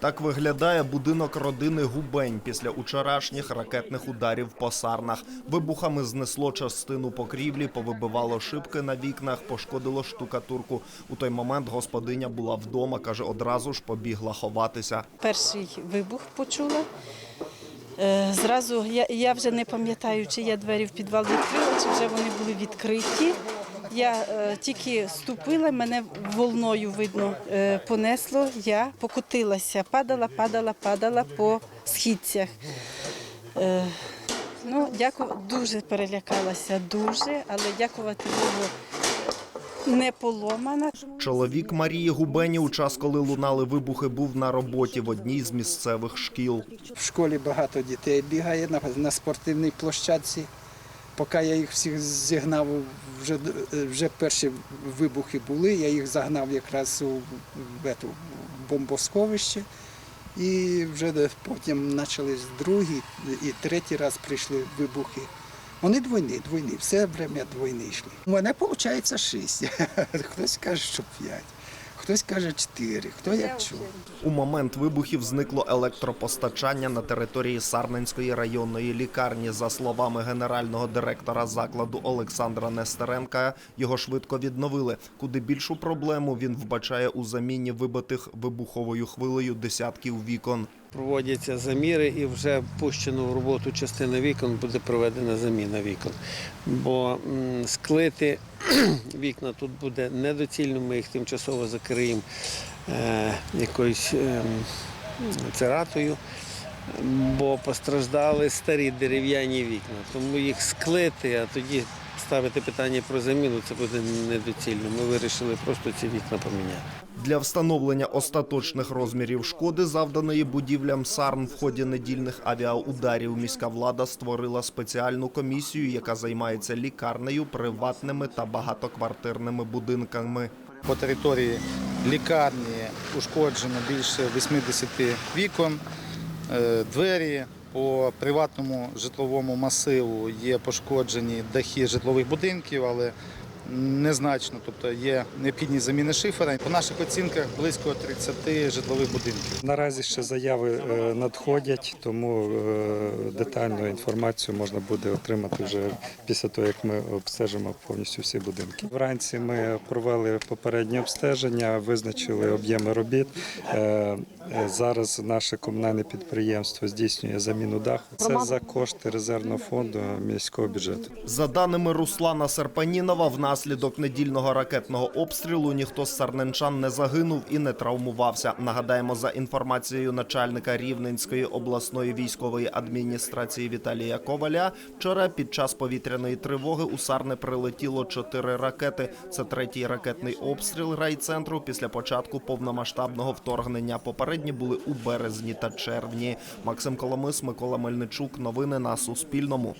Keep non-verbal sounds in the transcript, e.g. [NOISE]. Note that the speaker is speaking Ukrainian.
Так виглядає будинок родини Губень після учорашніх ракетних ударів по сарнах. Вибухами знесло частину покрівлі, повибивало шибки на вікнах, пошкодило штукатурку. У той момент господиня була вдома, каже, одразу ж побігла ховатися. Перший вибух почула. Е, Зразу я, я вже не пам'ятаю, чи я двері в підвал відкрила, чи вже вони були відкриті. Я е, тільки ступила, мене волною видно е, понесло. Я покотилася, падала, падала, падала по східцях. Е, ну, дякую, дуже перелякалася, дуже, але дякувати Богу, не поломана. Чоловік Марії Губені у час, коли лунали вибухи, був на роботі в одній з місцевих шкіл. В школі багато дітей бігає на, на спортивній площадці. Поки я їх всіх зігнав, вже, вже перші вибухи були, я їх загнав якраз у ету, бомбосховище. І вже потім почались другі і третій раз прийшли вибухи. Вони двойні, двойні, все время двойні йшли. У мене виходить шість. [LAUGHS] Хтось каже, що п'ять, хтось каже чотири, хто як чув. У момент вибухів зникло електропостачання на території Сарненської районної лікарні. За словами генерального директора закладу Олександра Нестеренка, його швидко відновили. Куди більшу проблему він вбачає у заміні вибитих вибуховою хвилею десятків вікон. Проводяться заміри і вже пущено в роботу частина вікон буде проведена заміна вікон. Бо склити [CLEARS THROAT] вікна тут буде недоцільно, ми їх тимчасово закриємо е, якоюсь е, цератою, бо постраждали старі дерев'яні вікна. Тому їх склити, а тоді ставити питання про заміну це буде недоцільно. Ми вирішили просто ці вікна поміняти. Для встановлення остаточних розмірів шкоди, завданої будівлям САРН в ході недільних авіаударів, міська влада створила спеціальну комісію, яка займається лікарнею, приватними та багатоквартирними будинками. По території лікарні ушкоджено більше 80 вікон, е, двері. По приватному житловому масиву є пошкоджені дахи житлових будинків, але незначно, тобто є необхідність заміни шифера. По наших оцінках близько 30 житлових будинків. Наразі ще заяви е, надходять, тому е, детальну інформацію можна буде отримати вже після того, як ми обстежимо повністю всі будинки. Вранці ми провели попереднє обстеження, визначили об'єми робіт. Е, Зараз наше комунальне підприємство здійснює заміну даху. Це за кошти резервного фонду міського бюджету. За даними Руслана Серпанінова, внаслідок недільного ракетного обстрілу ніхто з сарненчан не загинув і не травмувався. Нагадаємо, за інформацією начальника Рівненської обласної військової адміністрації Віталія Коваля, вчора під час повітряної тривоги у Сарни прилетіло чотири ракети. Це третій ракетний обстріл райцентру після початку повномасштабного вторгнення. Попередні були у березні та червні. Максим Коломис, Микола Мельничук. Новини на Суспільному.